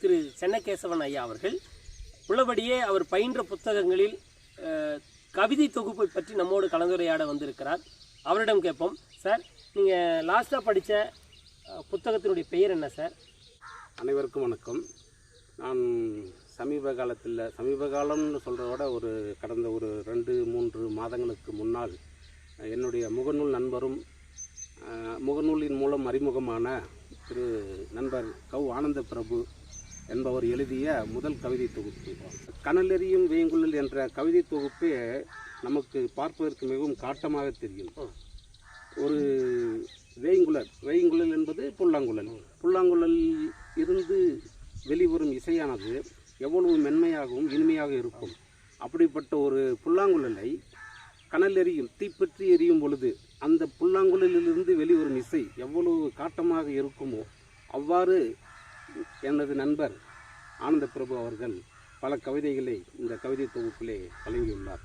திரு சென்னகேசவன் ஐயா அவர்கள் உள்ளபடியே அவர் பயின்ற புத்தகங்களில் கவிதை தொகுப்பை பற்றி நம்மோடு கலந்துரையாட வந்திருக்கிறார். அவரிடம் கேட்போம். சார் நீங்கள் லாஸ்ட்டாக படித்த புத்தகத்தினுடைய பெயர் என்ன சார்? அனைவருக்கும் வணக்கம். நான் சமீப காலத்தில் சமீப காலம்னு சொல்கிறத விட ஒரு கடந்த ஒரு ரெண்டு மூன்று மாதங்களுக்கு முன்னால் என்னுடைய முகநூல் நண்பரும் முகநூலின் மூலம் அறிமுகமான திரு நண்பர் கௌ ஆனந்த பிரபு என்பவர் எழுதிய முதல் கவிதை தொகுப்பு. கனலெறியும் வேங்குழல் என்ற கவிதை தொகுப்பே நமக்கு பார்ப்பதற்கு மிகவும் காட்டமாக தெரியும். ஒரு வேய்ங்குழல் வேய்ங்குழல் என்பது புல்லாங்குழல். புல்லாங்குழல் இருந்து வெளிவரும் இசையானது எவ்வளவு மென்மையாகவும் இனிமையாக இருக்கும். அப்படிப்பட்ட ஒரு புல்லாங்குழலை கனல் எரியும் தீப்பற்றி எரியும் பொழுது அந்த புல்லாங்குழலிலிருந்து வெளிவரும் இசை எவ்வளவு காட்டமாக இருக்குமோ அவ்வாறு எனது நண்பர் ஆனந்த பிரபு அவர்கள் பல கவிதைகளை இந்த கவிதை தொகுப்பிலே வழங்கியுள்ளார்.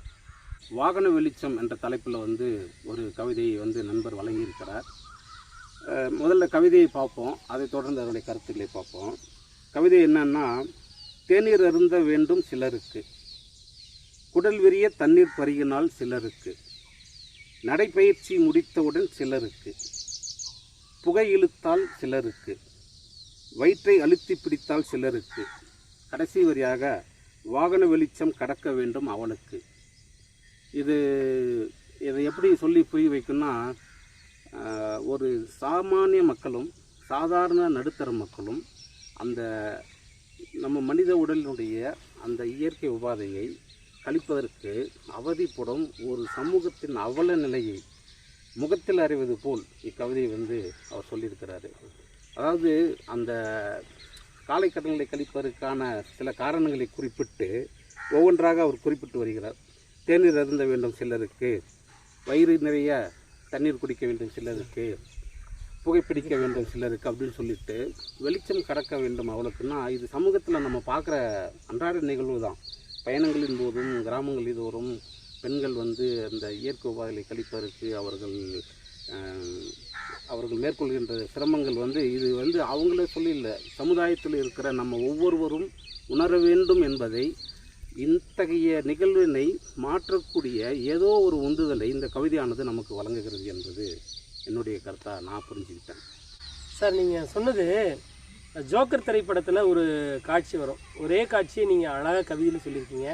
வாகன வெளிச்சம் என்ற தலைப்பில் வந்து ஒரு கவிதையை வந்து நண்பர் வழங்கியிருக்கிறார். முதல்ல கவிதையை பார்ப்போம். அதை தொடர்ந்து அதனுடைய கருத்துக்களை பார்ப்போம். கவிதை என்னன்னா தேநீர் அருந்த வேண்டும் சிலருக்கு. குடல் விரிய தண்ணீர் பருகினால் சிலருக்கு. நடைப்பயிற்சி முடித்தவுடன் சிலருக்கு. புகை இழுத்தால் சிலருக்கு. வயிற்றை அழுத்தி பிடித்தால் சிலருக்கு. கடைசி வரியாக வாகன வெளிச்சம் கடக்க வேண்டும் அவனுக்கு. இது இதை எப்படி சொல்லி புரிய வைக்கும்னா ஒரு சாமானிய மக்களும் சாதாரண நடுத்தர மக்களும் அந்த நம்ம மனித உடலினுடைய அந்த இயற்கை உபாதையை கழிப்பதற்கு அவதிப்படும் ஒரு சமூகத்தின் அவல நிலையை முகத்தில் அறிவது போல் இக்கவிதை வந்து அவர் சொல்லியிருக்கிறாரு. அதாவது அந்த காலை கடன்களை கழிப்பதற்கான சில காரணங்களை குறிப்பிட்டு ஒவ்வொன்றாக அவர் குறிப்பிட்டு வருகிறார். தேநீர் அருந்த வேண்டும் சிலருக்கு வயிறு நிறைய தண்ணீர் குடிக்க வேண்டும் சிலருக்கு புகைப்பிடிக்க வேண்டும் சிலருக்கு அப்படின்னு சொல்லிட்டு வெளிச்சம் கடக்க வேண்டும் அவளுக்குன்னா இது சமூகத்தில் நம்ம பார்க்குற அன்றாட நிகழ்வு தான். பயணங்களின் போதும் கிராமங்களில் தோறும் பெண்கள் வந்து அந்த இயற்கை உபாதைகளை கழிப்பதற்கு அவர்கள் அவர்கள் மேற்கொள்கின்ற சிரமங்கள் வந்து இது வந்து அவங்களே சொல்லியில்லை சமுதாயத்தில் இருக்கிற நம்ம ஒவ்வொருவரும் உணர வேண்டும் என்பதை இத்தகைய நிகழ்வினை மாற்றக்கூடிய ஏதோ ஒரு உந்துதலை இந்த கவிதையானது நமக்கு வழங்குகிறது என்பது என்னுடைய கருத்தாக நான் புரிஞ்சுக்கிட்டேன். சார் நீங்கள் சொன்னது ஜோக்கர் திரைப்படத்தில் ஒரு காட்சி வரும். ஒரே காட்சியை நீங்கள் அழகாக கவிதையில் சொல்லியிருக்கீங்க.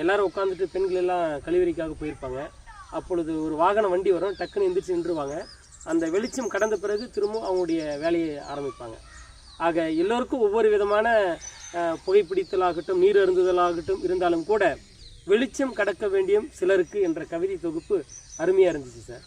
எல்லோரும் உட்காந்துட்டு பெண்கள் எல்லாம் கழிவறைக்காக போயிருப்பாங்க. அப்பொழுது ஒரு வாகன வண்டி வரும் டக்குன்னு எந்திரிச்சு நின்றுவாங்க அந்த வெளிச்சம் கடந்த பிறகு திரும்ப அவங்களுடைய வேலையை ஆரம்பிப்பாங்க. ஆக எல்லோருக்கும் ஒவ்வொரு விதமான அஹ், புகைப்பிடித்தலாகட்டும் நீர் அருந்துதலாகட்டும் இருந்தாலும் கூட வெளிச்சம் கடக்க வேண்டியும் சிலருக்கு என்ற கவிதை தொகுப்பு அருமையாக இருந்துச்சு சார்.